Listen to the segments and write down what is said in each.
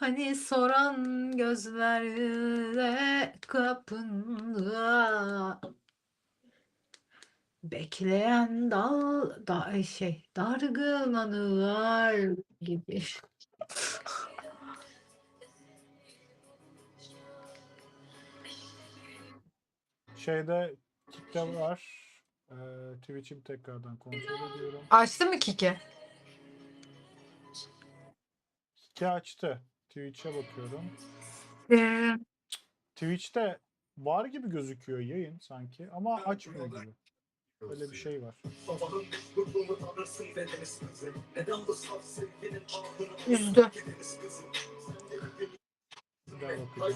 Hani soran gözlerle kapında bekleyen dal da şey dargın anılar gibi. Şeyde kickte var. Ee, Twitch'im tekrardan kontrol ediyorum. Açtı mı Kiki? Kick'i açtı. Twitch'e bakıyorum. Ee, Twitch'te var gibi gözüküyor yayın sanki ama açmıyor gibi. Öyle bir şey var. üzdü. Daha bakacağım.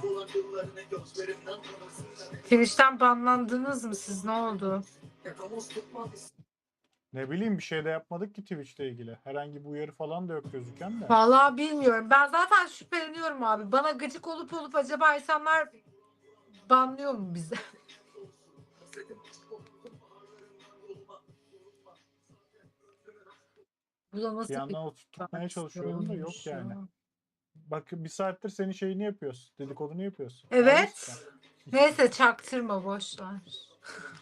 Twitch'ten banlandınız mı siz? Ne oldu? Ne bileyim bir şey de yapmadık ki Twitch'le ilgili. Herhangi bir uyarı falan da yok gözüken de. Vallahi bilmiyorum. Ben zaten şüpheleniyorum abi. Bana gıcık olup olup acaba insanlar banlıyor mu bizi? Bu da nasıl Bir yandan oturtmaya tarz çalışıyorum da yok yani. ya? Bak bir saattir senin şeyini yapıyoruz. Dedikodunu yapıyoruz. Evet. Neyse çaktırma boş ver.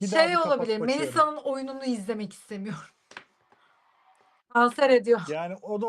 Bir şey olabilir. Melisa'nın oyununu izlemek istemiyorum. Kanser ediyor. Yani o da